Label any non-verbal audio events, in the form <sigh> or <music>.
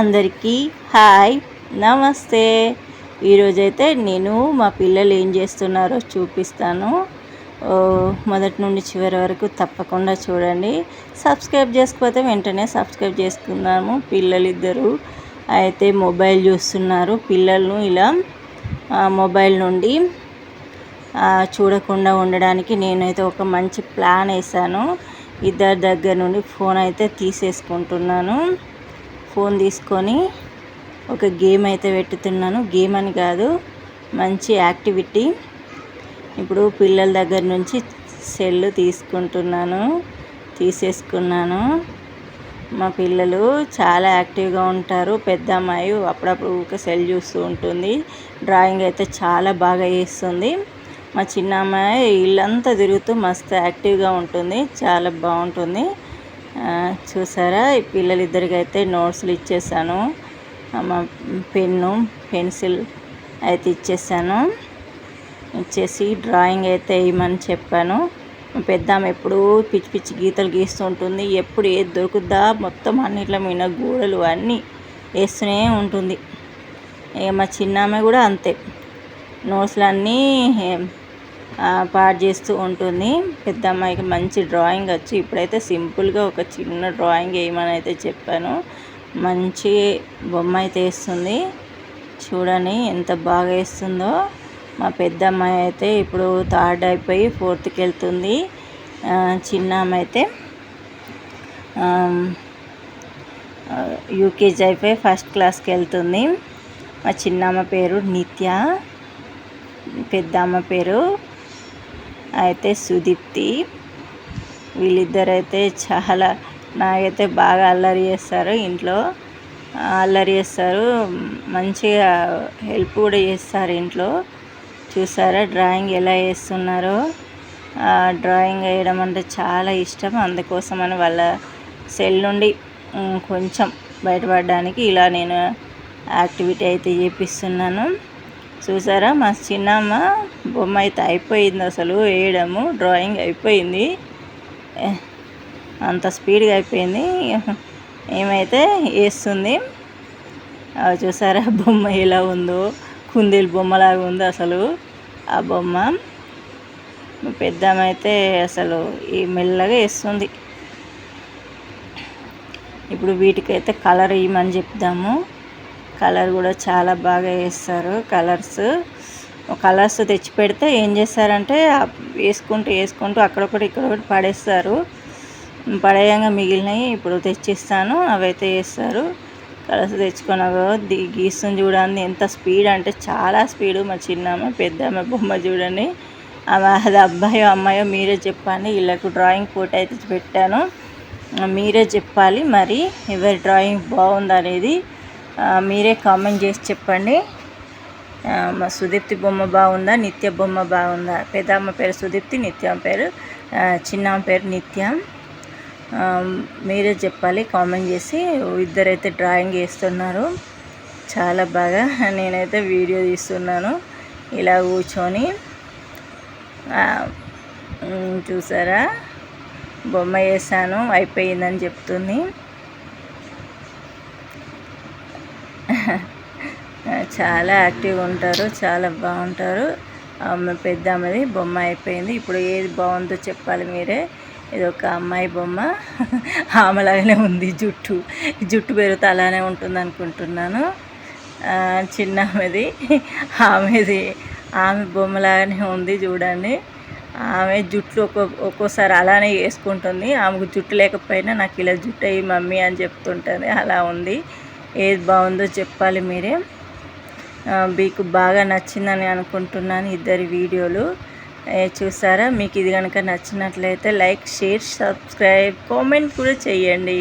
అందరికీ హాయ్ నమస్తే. ఈరోజైతే నేను మా పిల్లలు ఏం చేస్తున్నారో చూపిస్తాను. మొదటి నుండి చివరి వరకు తప్పకుండా చూడండి. సబ్స్క్రైబ్ చేసుకోకపోతే వెంటనే సబ్స్క్రైబ్ చేసుకున్నాము పిల్లలిద్దరూ అయితే మొబైల్ చూస్తున్నారు. పిల్లలను ఇలా మొబైల్ నుండి చూడకుండా ఉండడానికి నేనైతే ఒక మంచి ప్లాన్ వేసాను ఇద్దరి దగ్గర నుండి ఫోన్ అయితే తీసేసుకుంటున్నాను. ఫోన్ తీసుకొని ఒక గేమ్ అయితే పెట్టుతున్నాను. గేమ్ అని కాదు మంచి యాక్టివిటీ. ఇప్పుడు పిల్లల దగ్గర నుంచి సెల్ తీసుకుంటున్నాను తీసేసుకున్నాను. మా పిల్లలు చాలా యాక్టివ్గా ఉంటారు. పెద్ద అమ్మాయి అప్పుడప్పుడు ఊరికే సెల్ చూస్తూ ఉంటుంది. డ్రాయింగ్ అయితే చాలా బాగా వేస్తుంది మా చిన్న అమ్మాయి ఇల్లంతా తిరుగుతూ మస్తు యాక్టివ్గా ఉంటుంది. చాలా బాగుంటుంది. చూసారా? ఈ పిల్లలిద్దరికి అయితే నోట్స్లు ఇచ్చేసాను. మా పెన్ను పెన్సిల్ అయితే ఇచ్చేసాను. ఇచ్చేసి డ్రాయింగ్ అయితే వేయమని చెప్పాను. మా పెద్ద ఆమె ఎప్పుడూ పిచ్చి పిచ్చి గీతలు గీస్తూ ఉంటుంది. ఎప్పుడు ఏది దొరుకుద్దా? మొత్తం అన్నిట్ల మీద గోడలు అన్నీ వేస్తూనే ఉంటుంది. ఇక మా చిన్న ఆమె కూడా అంతే. నోట్స్లు అన్నీ పాడు చేస్తూ ఉంటుంది. పెద్ద అమ్మాయికి మంచి డ్రాయింగ్ వచ్చి. ఇప్పుడైతే సింపుల్గా ఒక చిన్న డ్రాయింగ్ వేయమని అయితే చెప్పాను. మంచి బొమ్మ అయితే వేస్తుంది. చూడండి ఎంత బాగా వేస్తుందో. మా పెద్ద అమ్మాయి అయితే ఇప్పుడు థర్డ్ అయిపోయి ఫోర్త్కి వెళ్తుంది. చిన్న అమ్మాయి అయితే యూకేజీ అయిపోయి ఫస్ట్ క్లాస్కి వెళ్తుంది. మా చిన్నమ్మ పేరు నిత్య. పెద్దమ్మ పేరు అయితే సుదీప్తి వీళ్ళిద్దరైతే చాలా నాకైతే బాగా అల్లరి చేస్తారు ఇంట్లో. అల్లరి చేస్తారు. మంచిగా హెల్ప్ కూడా చేస్తారు ఇంట్లో. చూసారా డ్రాయింగ్ ఎలా వేస్తున్నారో డ్రాయింగ్ వేయడం అంటే చాలా ఇష్టం. అందుకోసమని వాళ్ళ సెల్ నుండి కొంచెం బయటపడడానికి ఇలా నేను యాక్టివిటీ అయితే చేపిస్తున్నాను. చూసారా? మా చిన్నమ్మ బొమ్మ అయితే అయిపోయింది అసలు వేయడము డ్రాయింగ్ అయిపోయింది. అంత స్పీడ్గా అయిపోయింది. ఏమైతే వేస్తుంది అవి చూసారా? <laughs> బొమ్మ ఎలా ఉందో కుందేలు బొమ్మలాగా ఉంది అసలు ఆ బొమ్మ. పెద్దమైతే అయితే అసలు ఈ మెల్లగా వేస్తుంది ఇప్పుడు వీటికైతే కలర్ ఇవ్వమని చెప్దాము. కలర్ కూడా చాలా బాగా వేస్తారు కలర్స్. కలర్స్ తెచ్చి పెడితే ఏం చేస్తారంటే వేసుకుంటూ వేసుకుంటూ అక్కడొకటి ఇక్కడొకటి పడేస్తారు. పడేయంగా మిగిలినవి ఇప్పుడు తెచ్చిస్తాను అవైతే వేస్తారు. కలర్స్ తెచ్చుకొని అగో గీస్తుంది చూడండి ఎంత స్పీడ్ అంటే చాలా స్పీడ్ మా చిన్నమ్మ పెద్దమ్మ బొమ్మ చూడండి. ఆమె అది అబ్బాయో అమ్మాయో మీరే చెప్పండి వీళ్ళకు డ్రాయింగ్ ఫోటో అయితే పెట్టాను. మీరే చెప్పాలి మరి ఎవరి డ్రాయింగ్ బాగుందనేది. మీరే కామెంట్ చేసి చెప్పండి. మా సుదీప్తి బొమ్మ బాగుందా? నిత్య బొమ్మ బాగుందా? పెద్దమ్మ పేరు సుదీప్తి నిత్యం పేరు చిన్నమ్మ పేరు నిత్యం. మీరే చెప్పాలి కామెంట్ చేసి. ఇద్దరైతే డ్రాయింగ్ వేస్తున్నారు. చాలా బాగా నేనైతే వీడియో తీస్తున్నాను. ఇలా కూర్చొని. చూసారా? బొమ్మ వేసాను అయిపోయిందని చెప్తుంది. చాలా యాక్టివ్గా ఉంటారు చాలా బాగుంటారు. ఆమె పెద్ద ఆమెది బొమ్మ అయిపోయింది. ఇప్పుడు ఏది బాగుందో చెప్పాలి మీరే. ఇది ఒక అమ్మాయి బొమ్మ. <laughs> ఆమెలాగానే ఉంది జుట్టు. జుట్టు పెరిగితే అలానే ఉంటుంది అనుకుంటున్నాను. చిన్న ఆమెది. ఆమెది ఆమె బొమ్మలాగానే ఉంది చూడండి. ఆమె జుట్లు ఒక్కో ఒక్కోసారి అలానే వేసుకుంటుంది. ఆమెకు జుట్టు లేకపోయినా నాకు ఇలా జుట్టు అయ్యి మమ్మీ అని చెప్తుంటుంది. అలా ఉంది. ఏది బాగుందో చెప్పాలి మీరే. మీకు బాగా నచ్చిందని అనుకుంటున్నాను ఇద్దరి వీడియోలు. చూసారా? మీకు ఇది కనుక నచ్చినట్లయితే లైక్ షేర్ సబ్స్క్రైబ్ కామెంట్ కూడా చేయండి.